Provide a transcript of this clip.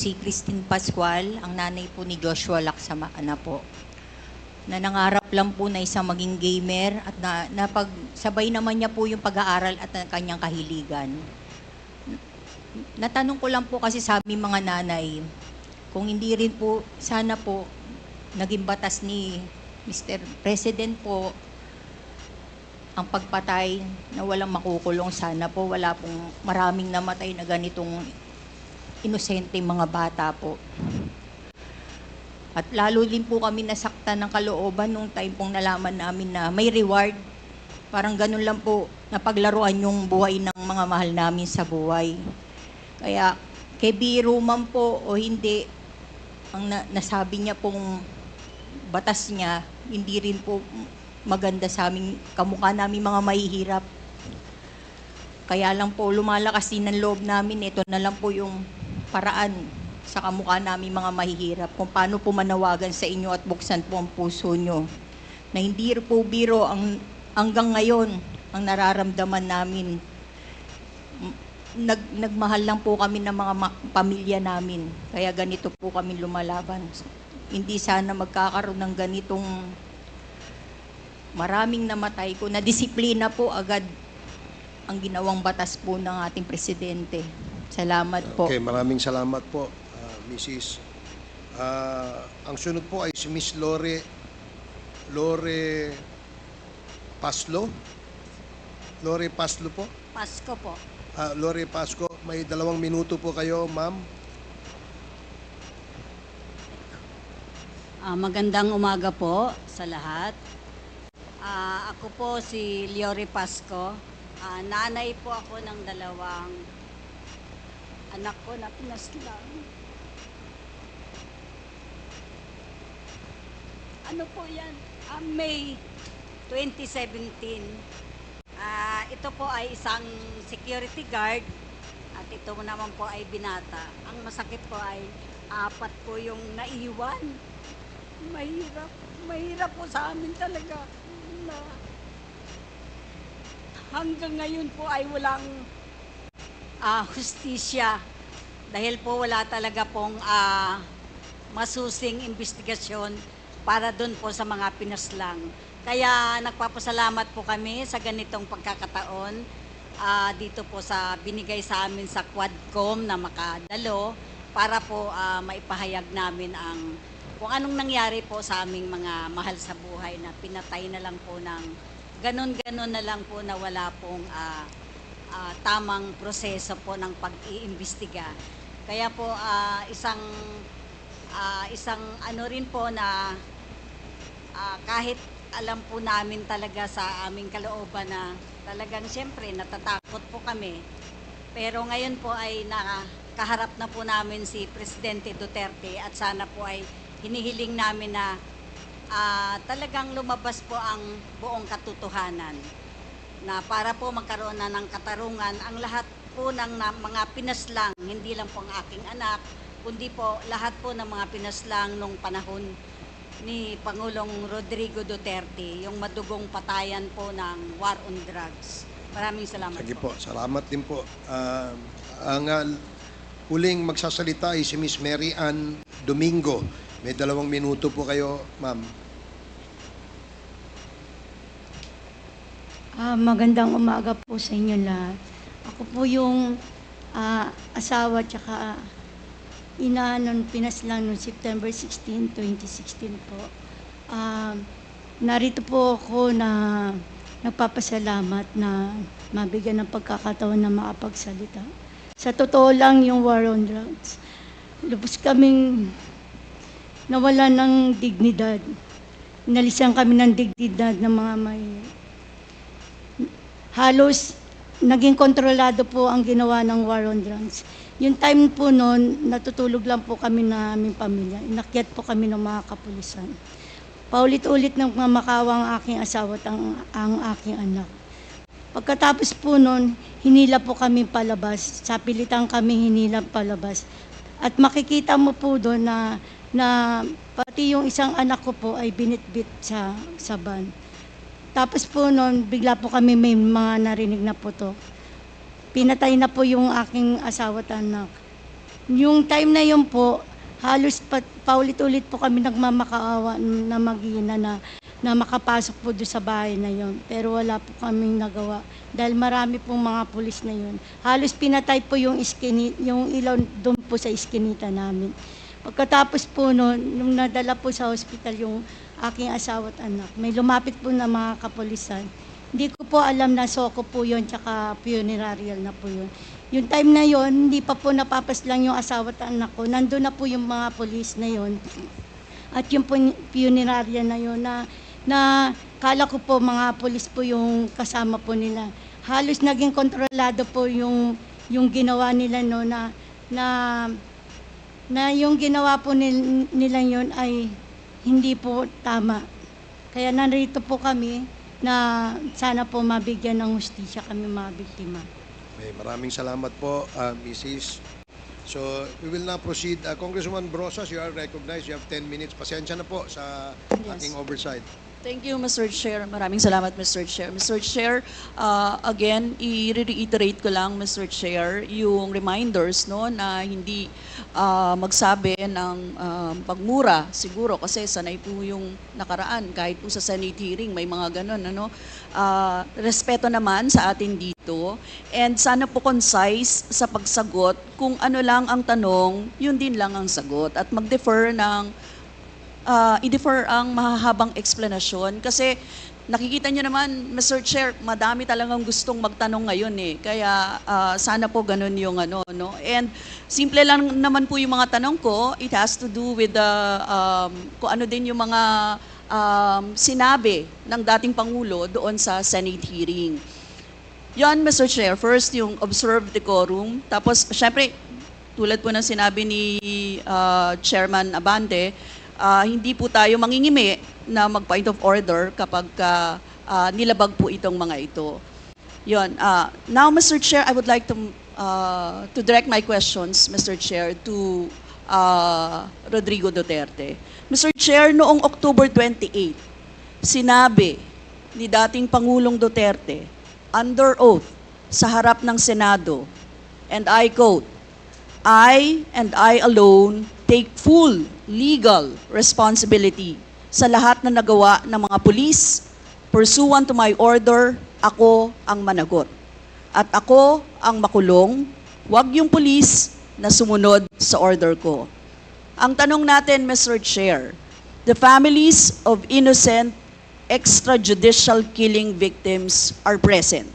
si Christine Pascual, ang nanay po ni Joshua Laksamana po. Na nangarap lang po na isang maging gamer at na, napagsabay naman niya po yung pag-aaral at ang kanyang kahiligan. Natanong ko lang po kasi sa mga nanay, kung hindi rin po, sana po, naging batas ni Mr. President po, ang pagpatay na walang makukulong sana po wala pong maraming namatay na ganitong inosente mga bata po. At lalo din po kami nasaktan ng kalooban nung time pong nalaman namin na may reward. Parang ganun lang po napaglaruan yung buhay ng mga mahal namin sa buhay. Kaya kay biro man po o hindi, ang na- nasabi niya pong batas niya, hindi rin po maganda sa aming kamukha namin mga mahihirap. Kaya lang po lumalakas din ang loob namin. Ito na lang po yung paraan sa kamukha namin mga mahihirap kung paano po manawagan sa inyo at buksan po ang puso nyo. Na hindi po biro ang hanggang ngayon ang nararamdaman namin. Nag, nagmahal lang po kami ng mga ma- pamilya namin. Kaya ganito po kami lumalaban. Hindi sana magkakaroon ng ganitong maraming namatay ko na disiplina po agad ang ginawang batas po ng ating presidente. Salamat po. Okay, maraming salamat po, ah, Mrs. Ah, ang sunod po ay si Miss Lore Lore Paslo. Lore Paslo po. Pasko po. Ah, Lore Pasco, may dalawang minuto po kayo, ma'am. Ah, magandang umaga po sa lahat. Ah, ako po si Liori Pasco. Ah, nanay po ako ng dalawang anak ko na pinaslang. Ano po yan? Ah, May 2017. Ah, ito po ay isang security guard at ito naman po ay binata. Ang masakit po ay apat po yung naiwan. Mahirap. Mahirap po sa amin talaga na hanggang ngayon po ay walang ah, hustisya dahil po wala talaga pong ah, masusing investigasyon para doon po sa mga pinaslang. Kaya nagpapasalamat po kami sa ganitong pagkakataon ah, dito po sa binigay sa amin sa Quadcom na makadalo para po ah, maipahayag namin ang kung anong nangyari po sa aming mga mahal sa buhay na pinatay na lang po ng ganon-ganon na lang po na wala pong ah, ah, tamang proseso po ng pag-iimbestiga. Kaya po ah, isang ah, isang ano rin po na ah, kahit alam po namin talaga sa aming kalooban na talagang siyempre natatakot po kami. Pero ngayon po ay nakaharap na po namin si Presidente Duterte at sana po ay hinihiling namin na ah, talagang lumabas po ang buong katotohanan na para po magkaroon na ng katarungan ang lahat po ng mga pinaslang, hindi lang po ang aking anak, kundi po lahat po ng mga pinaslang nung panahon ni Pangulong Rodrigo Duterte, yung madugong patayan po ng war on drugs. Maraming salamat Sige po. po, salamat din po. Ah, ang ah, huling magsasalita ay si Miss Mary Ann Domingo. May dalawang minuto po kayo, ma'am. Ah, magandang umaga po sa inyo lahat. Ako po yung ah, asawa tsaka ina nun pinaslang noong September 16, 2016 po. Ah, narito po ako na nagpapasalamat na mabigyan ng pagkakataon na makapagsalita. Sa totoo lang yung war on drugs. Lubos kaming nawala ng dignidad. Inalisan kami ng dignidad ng mga may halos naging kontrolado po ang ginawa ng war on drugs. Yung time po noon, natutulog lang po kami na aming pamilya. Inakyat po kami ng mga kapulisan. Paulit-ulit ng mga makawa ang aking asawa at ang, ang aking anak. Pagkatapos po noon, hinila po kami palabas. Sa pilitan kami hinila palabas. At makikita mo po doon na, na pati yung isang anak ko po ay binitbit sa, sa van. Tapos po noon, bigla po kami may mga narinig na putok. Pinatay na po yung aking asawa at anak. Yung time na yun po, halos pa, paulit-ulit po kami nagmamakaawa na mag-ina na, na makapasok po doon sa bahay na yun. Pero wala po kaming nagawa. Dahil marami pong mga pulis na yun. Halos pinatay po yung, iskini, yung ilaw doon po sa iskinita namin. Pagkatapos po noon, nung nadala po sa hospital yung aking asawa at anak, may lumapit po na mga kapulisan. Hindi ko po alam na soko po yun, tsaka funerarial na po yun. Yung time na yon hindi pa po napapaslang yung asawa at anak ko. Nandun na po yung mga polis na yon At yung funerarial na yun na, na kala ko po mga polis po yung kasama po nila. Halos naging kontrolado po yung, yung ginawa nila no na, na na yung ginawa po nil, nila yun ay hindi po tama. Kaya narito po kami na sana po mabigyan ng hustisya kami mga biktima. Okay, maraming salamat po, uh, Mrs. So, we will now proceed. Uh, Congresswoman Brosas, you are recognized. You have 10 minutes. Pasensya na po sa aking oversight. Thank you, Mr. Chair. Maraming salamat, Mr. Chair. Mr. Chair, uh, again, i-reiterate ko lang, Mr. Chair, yung reminders no, na hindi uh, magsabi ng um, pagmura, siguro, kasi sanay po yung nakaraan, kahit po sa Senate hearing, may mga ganun. Ano? Uh, respeto naman sa atin dito, and sana po concise sa pagsagot, kung ano lang ang tanong, yun din lang ang sagot, at mag-defer ng uh, i-defer ang mahahabang explanation kasi nakikita nyo naman, Mr. Chair, madami talagang gustong magtanong ngayon eh. Kaya uh, sana po ganun yung ano, no? And simple lang naman po yung mga tanong ko. It has to do with the, um, kung ano din yung mga um, sinabi ng dating Pangulo doon sa Senate hearing. Yan, Mr. Chair. First, yung observe decorum. Tapos, syempre, tulad po ng sinabi ni uh, Chairman Abante, uh, hindi po tayo mangingimi na mag-point of order kapag uh, uh, nilabag po itong mga ito. Yon. Uh, now, Mr. Chair, I would like to uh, to direct my questions, Mr. Chair, to uh, Rodrigo Duterte. Mr. Chair, noong October 28, sinabi ni dating Pangulong Duterte under oath sa harap ng Senado, and I quote, I and I alone take full legal responsibility sa lahat na nagawa ng mga pulis. Pursuant to my order, ako ang managot. At ako ang makulong, wag yung pulis na sumunod sa order ko. Ang tanong natin, Mr. Chair, the families of innocent extrajudicial killing victims are present.